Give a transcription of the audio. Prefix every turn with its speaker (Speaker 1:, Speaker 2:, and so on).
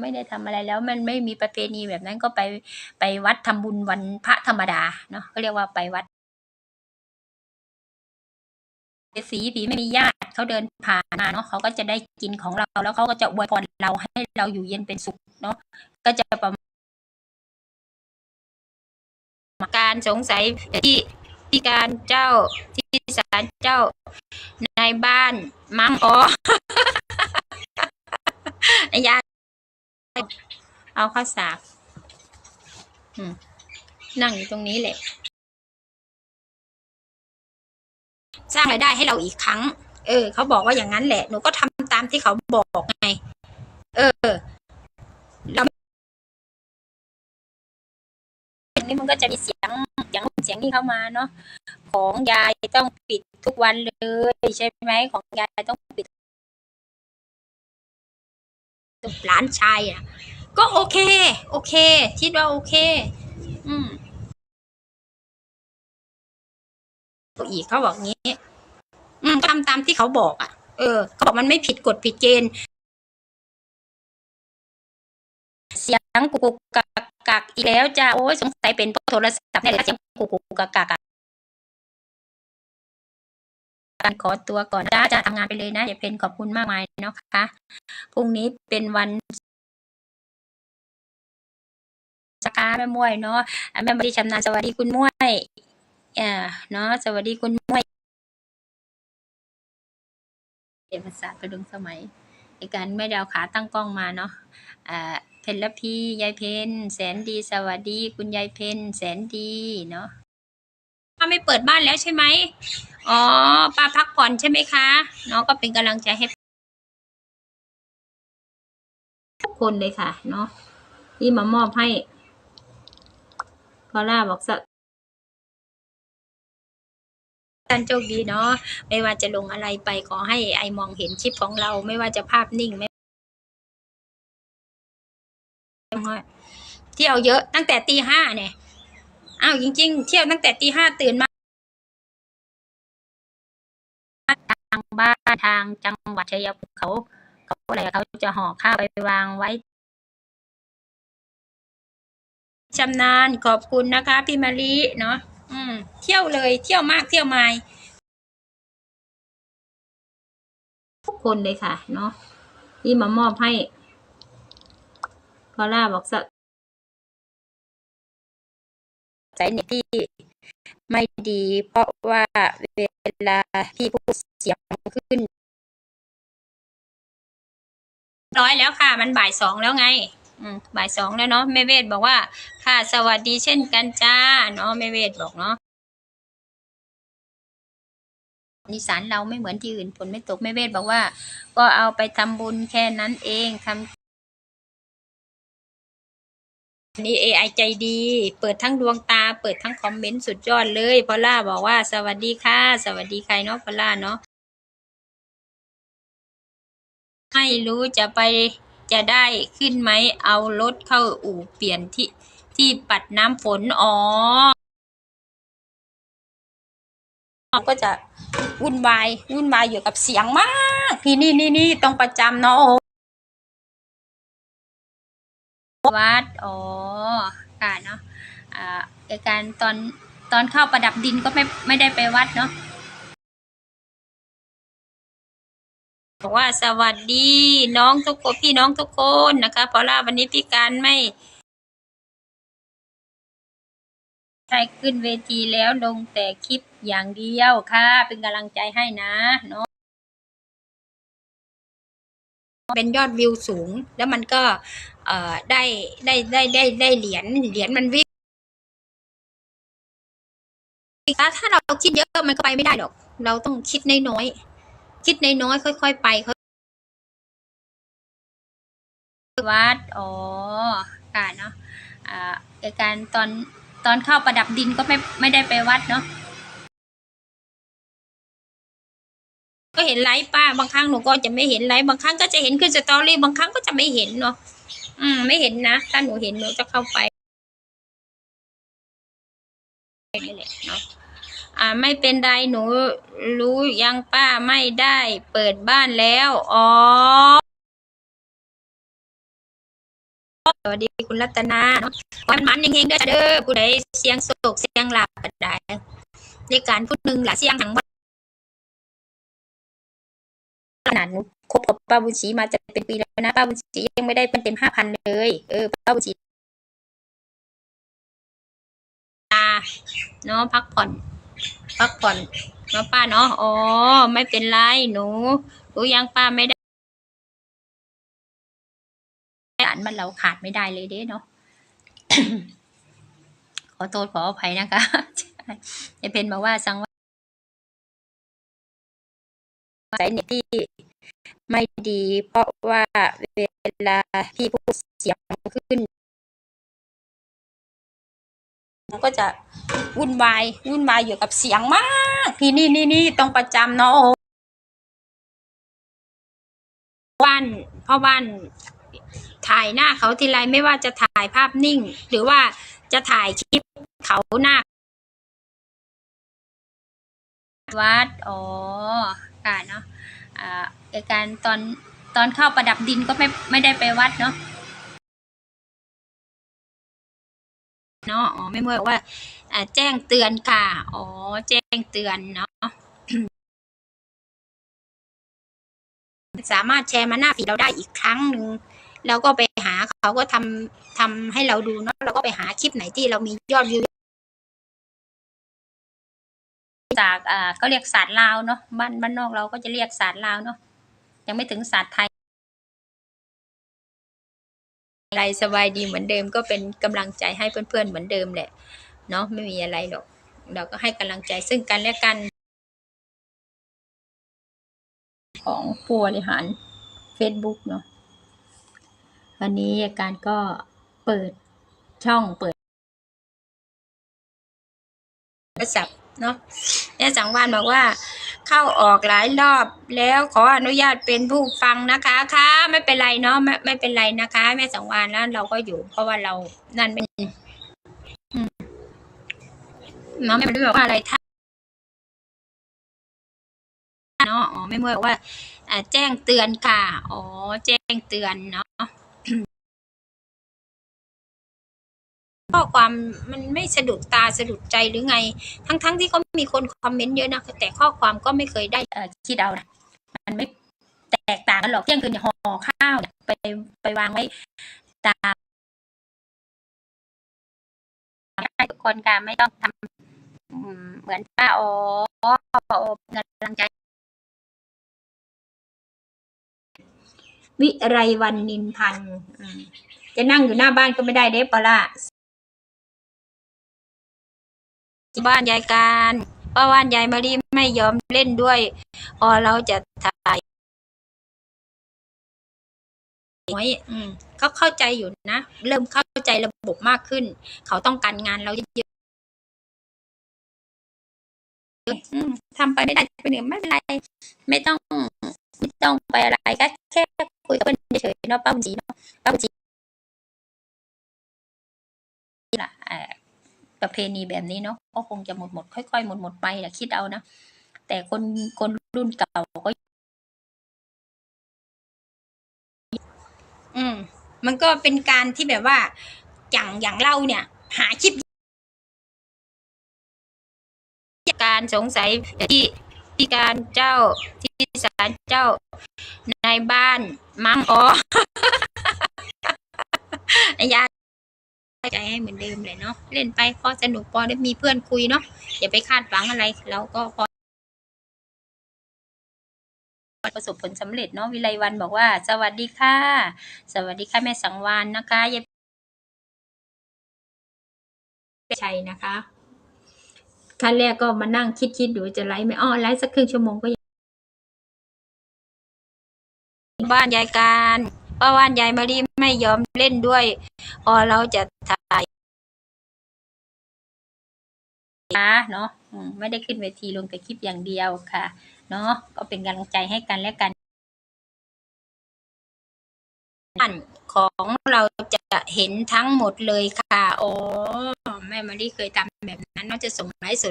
Speaker 1: ไม่ได้ทำอะไรแล้วมันไม่มีประเพณีแบบนั้นก็ไปไปวัดทำบุญวันพระธรรมดาเนาะก็เรียกว่าไปวัดสีผีไม่มีญาติเขาเดินผ่านมาเนาะเขาก็จะได้กินของเราแล้วเขาก็จะอวยพรเราให้เราอยู่เย็นเป็นสุขเนาะก็จะประมาณการสงสัยที่ที่การเจ้าที่ศาลเจ้าในบ้านมังอ๋อยา เอาข้าวสากนั่งอยู่ตรงนี้แหละ สร้างรายได้ให้เราอีกครั้ง เออ เขาบอกว่าอย่างนั้นแหละ หนูก็ทำตามที่เขาบอกไง เออ เรานนี้มันก็จะมีเสียงอย่างเสียงนี่เข้ามาเนาะ ของยายต้องปิดทุกวันเลย ใช่ไหม ของยายต้องปิด หลานชายอะ ก็โอเค โอเค คิดว่าโอเค อืมอีกเขาบอกงี้ อืมทำตามที่เขาบอกอะ เออเขาบอกมันไม่ผิดกฎผิดเกณฑ์เสียงกุกกักกักอีกแล้วจ้าโอ้ยสงสัยเป็นเพราะโทรศัพท์เนี่ยเสียงกุกกุกกัก การขอตัวก่อนจ้าจะทำงานไปเลยนะอย่าเพนขอบคุณมากมายเนาะค่ะพรุ่งนี้เป็นวันสกาแม่มวยเนาะแม่บดีชำนาญสวัสดีคุณมวยอ่าเนาะสวัสดีคุณมวยเรียนภาษาประดุงสมัยในการไม่ดาวขาตั้งกล้องมาเนาะอ่าเพนละพียายเพนแสนดี สวัสดี คุณยายเพนแสนดีเนาะ ป้าไม่เปิดบ้านแล้วใช่ไหมอ๋อป้าพักผ่อนใช่ไหมคะเนาะก็เป็นกำลังใจให้ทุกคนเลยค่ะ เนาะที่มามอบให้พอล่าบอกสักท่านโชคดีเนาะไม่ว่าจะลงอะไรไปขอให้ไอมองเห็นชิปของเราไม่ว่าจะภาพนิ่งไม่เที่ยวเยอะตั้งแต่ตีห้าเนี่ย อ้าวจริง ๆ เที่ยวตั้งแต่ตีห้าตื่นมาทางบ้านทางจังหวัดชัยภูมิเขา เขาอะไรเขาจะห่อข้าวไปวางไว้ชำนาญขอบคุณนะคะพี่มารีเนาะอืม เที่ยวเลยเที่ยวมากเที่ยวไม่ทุกคนเลยค่ะ เนาะที่มามอบให้พอล่าบอกสัก ใจเน็ตที่ไม่ดี เพราะว่าเวลาพี่พูดเสียงขึ้น ร้อยแล้วค่ะ มันบ่ายสองแล้วไงบ่ายสองแล้วเนาะแม่เวทบอกว่า ค่ะ สวัสดีเช่นกันจ้า เนาะแม่เวทบอกเนาะนิสานเราไม่เหมือนที่อื่นฝนไม่ตกแม่เวทบอกว่า ก็เอาไปทำบุญแค่นั้นเองทำอั นนี้ AI ใจดี เปิดทั้งดวงตา เปิดทั้งคอมเมนต์สุดยอดเลย พอล่าบอกว่าสวัสดีค่ะ สวัสดีใครเนาะพอลล่าเนาะไม่รู้จะไปจะได้ขึ้นไหม เอารถเข้าอู่เปลี่ยนที่ที่ปัดน้ำฝน อ๋อ ก็จะวุ่นวาย วุ่นวายอยู่กับเสียงมาก ที่นี่นี่นี่ต้องประจำเนาะ วัด อ๋อ ค่ะเนาะอ่าการตอนตอนเข้าประดับดินก็ไม่ไม่ได้ไปวัดเนาะบอกว่าสวัสดีน้องทุกคนพี่น้องทุกคนนะคะเพราะว่าวันนี้พี่การไม่ใช่ขึ้นเวทีแล้วลงแต่คลิปอย่างเดียวค่ะ เป็นกำลังใจให้นะเนาะ เป็นยอดวิวสูง แล้วมันก็ได้ได้ได้ได้ได้เหรียญเหรียญมันวิ่งถ้าเราคิดเยอะมันก็ไปไม่ได้หรอก เราต้องคิดน้อยๆคิดน้อยๆค่อย ๆ ไปค่อยวัดอ๋อค่ะเนาะอ่าการตอนตอนเข้าประดับดินก็ไม่ไม่ได้ไปวัดเนาะ เห็นไลฟ์ป้า บางครั้งหนูก็จะไม่เห็นไลฟ์บางครั้งก็จะเห็นขึ้นสตอรี่บางครั้งก็จะไม่เห็นเนาะอืม ไม่เห็นนะถ้าหนูเห็นหนูจะเข้าไปนี่แหละเนาะอ่าไม่เป็นไรหนูรู้ยังป้าไม่ได้เปิดบ้านแล้ว อ๋อ สวัสดีคุณรัตนาเนาะขอให้มันเฮงๆเด้อจ้เด้อผู้ใดเสียงโศกเสียงหลับก็ได้ในการพูดหนึ่งหละเสียงทั้งวั นขนาดหนูคบกับป้าบุญศรีมาจะเป็นปีแล้วนะป้าบุญศรียังไม่ได้เป็นเต็มห้าพันเลย เออป้าบุญศรีเนาะพักผ่อน พักผ่อนเนาะป้าเนาะอ๋อไม่เป็นไรหนูรู้ยังป้าไม่ได้อ่านมันเราขาดไม่ได้เลยเด้เนาะขอโทษขออภัยนะคะใช่เพนบอกว่าสัง สายเน็ตที่ไม่ดี เพราะว่าเวลาพี่พูดเสียงขึ้น มันก็จะวุ่นวายวุ่นวายอยู่กับเสียงมากที่นี่นี่นี่ต้องประจำเนาะโอ้บ้านพ่อบ้านถ่ายหน้าเขาทีไรไม่ว่าจะถ่ายภาพนิ่ง หรือว่าจะถ่ายคลิปเขาหน้า วัด อ๋อ ค่ะเนาะอ่าการตอนตอนเข้าประดับดินก็ไม่ไม่ได้ไปวัดเนาะเนาะ อ๋อ ไม่เมื่อว่าอแจ้งเตือนค่ะ อ๋อ แจ้งเตือนเนาะ สามารถแชร์มาหน้าฟีดเราได้อีกครั้งหนึ่งแล้วก็ไปหาเขาก็ทำทำให้เราดูเนาะเราก็ไปหาคลิปไหนที่เรามียอดวิว จากอ่าก็เรียกศาสตร์ลาวเนาะบ้านบ้านนอกเราก็จะเรียกศาสตร์ลาวเนาะยังไม่ถึงศาสตร์ไทยอะไรสบายดีเหมือนเดิมก็เป็นกำลังใจให้เพื่อนๆเหมือนเดิมแหละเนาะไม่มีอะไรหรอก เราก็ให้กำลังใจซึ่งกันและกัน ของผู้บริหาร Facebook เนาะวันนี้อาการก็เปิดช่องเปิดโทรศัพท์ เนาะแม่สังวานบอกว่า เข้าออกหลายรอบแล้วขออนุญาตเป็นผู้ฟังนะคะค่ะไม่เป็นไรเนาะไม่ไม่เป็นไรนะคะ แม่สังวานแล้วเราก็อยู่ เพราะว่าเรานั่นเป็นอืมเนาะไม่ได้บอกว่าอะไรถ้าเนาะอ๋อไม่เมื่อบอกว่าแจ้งเตือนค่ะ อ๋อ แจ้งเตือนเนาะ ข้อความมันไม่สะดุดตาสะดุดใจหรือไง ทั้งๆที่ก็มีคนคอมเมนต์เยอะนะแต่ข้อความก็ไม่เคยได้เอ่อคิดเอานะมันไม่แตกต่างกันหรอกเที่ยงคืนเนี่ยห่อข้าวเนี่ยไปไปวางไว้ตามทุกคนค่ะไม่ต้องทำอืมเหมือนป้าอ๋อโอเป็นกำลังใจ วิไรวันนินพันธ์อืมจะนั่งอยู่หน้าบ้านก็ไม่ได้เด้ปะล่ะ บ้านยายการเพราะว่านยายมารีไม่ยอมเล่นด้วย พอเราจะถ่ายไว้อืมเขาเข้าใจอยู่นะ เริ่มเข้าใจระบบมากขึ้น เขาต้องการงานเราเยอะๆทำไปไม่ได้ไปเนี่ยไม่เป็นไร ไม่ต้อง ไม่ต้องไปอะไรก็แค่คุยกับเพื่อนเฉยๆเนาะป้าบุญศรีเนาะป้าบุญศรีล่ะเอ่อ ประเพณีแบบนี้เนาะก็คงจะหมดหมดค่อยๆหมดหมดไปแหละคิดเอานะแต่คนคนรุ่นเก่าก็ อืม มันก็เป็นการที่แบบว่า อย่างอย่างเราเนี่ย หาคลิปการสงสัยที่ที่การเจ้าที่ศาลเจ้าในบ้านมั้งอ๋อยา ใจให้เหมือนเดิมเลยเนาะเล่นไปพอสนุกพอได้มีเพื่อนคุยเนาะอย่าไปคาดหวังอะไรเราก็พอประสบผลสำเร็จเนาะวิไลวันบอกว่า สวัสดีค่ะ สวัสดีค่ะแม่สังวานนะคะยายชัยนะคะขั้นแรกก็มานั่งคิดคิดๆดูจะไลฟ์ไหมอ้อไลฟ์สักครึ่งชั่วโมงก็ยังบ้านยายการ เพราะว่านยายมารีไม่ยอมเล่นด้วย พอเราจะถ่ายนะเนาะไม่ได้ขึ้นเวทีลงแต่คลิปอย่างเดียวค่ะ เนาะก็เป็นกำลังใจให้กันและกันของเราจะเห็นทั้งหมดเลยค่ะ โอ้แม่มารีเคยทำแบบนั้นเนาจะส่งไลฟ์สด